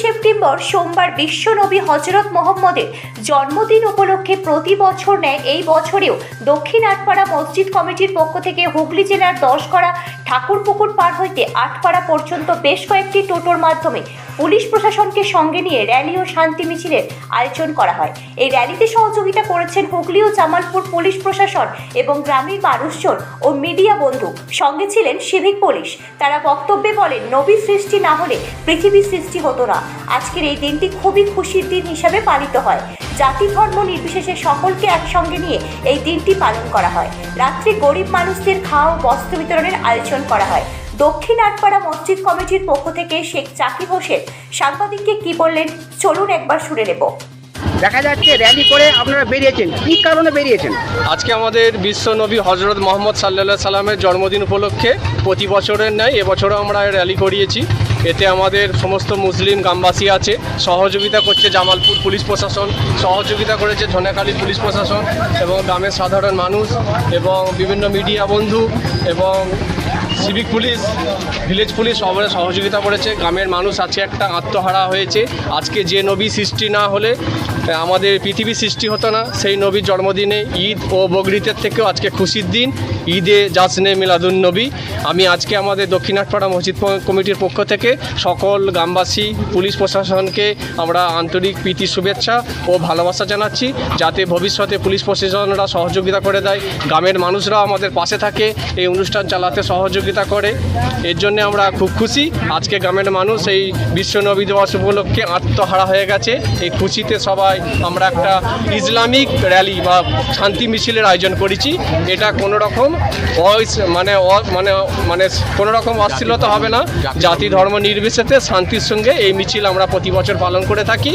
Safety November সোমবার বিশ্বনবী হজরত মোহাম্মদের জন্মদিন উপলক্ষে প্রতি বছর নেয়। এই বছরেও দক্ষিণ আটপাড়া মসজিদ কমিটির পক্ষ থেকে হুগলি জেলার দশগড়া ঠাকুরপুকুর পার হইতে আটপাড়া পর্যন্ত বেশ কয়েকটি টোটোর মাধ্যমে পুলিশ প্রশাসনকে সঙ্গে নিয়ে র্যালি ও শান্তি মিছিলের আয়োজন করা হয়। এই র্যালিতে সহযোগিতা করেছেন হুগলি ও জামালপুর পুলিশ প্রশাসন এবং গ্রামের মানুষজন ও মিডিয়া বন্ধু। সঙ্গে ছিলেন সিভিক পুলিশ। তারা বক্তব্যে বলেন নবী সৃষ্টি না হলে পৃথিবীর সৃষ্টি হতো না। আজকের এই দিনটি খুবই খুশির দিন হিসাবে পালিত হয়। জাতি ধর্ম নির্বিশেষে সকলকে একসঙ্গে নিয়ে এই দিনটি পালন করা হয়। রাত্রে গরিব মানুষদের খাওয়া ও বস্ত্র বিতরণের আয়োজন করা হয়। দক্ষিণ আটপাড়া মসজিদ কমিটির পক্ষ থেকে শেখ জাকির হোসেন সাংবাদিককে কি বললেন চলুন একবার শুনে নেব। দেখা যাচ্ছে র্যালি করে আপনারা বেরিয়েছেন। কি কারণে বেরিয়েছেন? আজকে আমাদের বিশ্ব নবী হজরত মোহাম্মদ সাল্লা সাল্লামের জন্মদিন উপলক্ষে প্রতি বছরের ন্যায় এবছরও আমরা র্যালি করিয়েছি। এতে আমাদের সমস্ত মুসলিম গ্রামবাসী আছে। সহযোগিতা করছে জামালপুর পুলিশ প্রশাসন, সহযোগিতা করেছে ধনেখালী পুলিশ প্রশাসন এবং গ্রামের সাধারণ মানুষ এবং বিভিন্ন মিডিয়া বন্ধু এবং সিভিক পুলিশ, ভিলেজ পুলিশ সবাই সহযোগিতা করেছে। গ্রামের মানুষ আছে একটা, আত্মহারা হয়েছে। আজকে যে নবী সৃষ্টি না হলে আমাদের পৃথিবী সৃষ্টি হতো না। সেই নবীর জন্মদিনে ঈদ ও বকরিতের থেকেও আজকে খুশির দিন। ঈদে জাসনে মিলাদুন নবী। আমি আজকে আমাদের দক্ষিণাটপাড়া মসজিদ কমিটির পক্ষ থেকে সকল গ্রামবাসী, পুলিশ প্রশাসনকে আমরা আন্তরিক প্রীতি, শুভেচ্ছা ও ভালোবাসা জানাচ্ছি। যাতে ভবিষ্যতে পুলিশ প্রশাসনরা সহযোগিতা করে দেয়। গ্রামের মানুষরা আমাদের পাশে থাকে। এই অনুষ্ঠান চালাতে সহযোগিতা করে। এর জন্য আমরা খুব খুশি। আজকে গ্রামের মানুষ এই বিশ্ব নবী দিবস উপলক্ষে আত্মহারা হয়ে গেছে। এই খুশিতে সবাই আমরা একটা ইসলামিক র্যালি বা শান্তি মিছিলের আয়োজন করেছি। এটা কোনো রকম মানে অ- মানে মানে কোনো রকম অশ্লীলতা হবে না। জাতি ধর্ম নির্বিশেষে শান্তির সঙ্গে এই মিছিল আমরা প্রতি বছর পালন করে থাকি।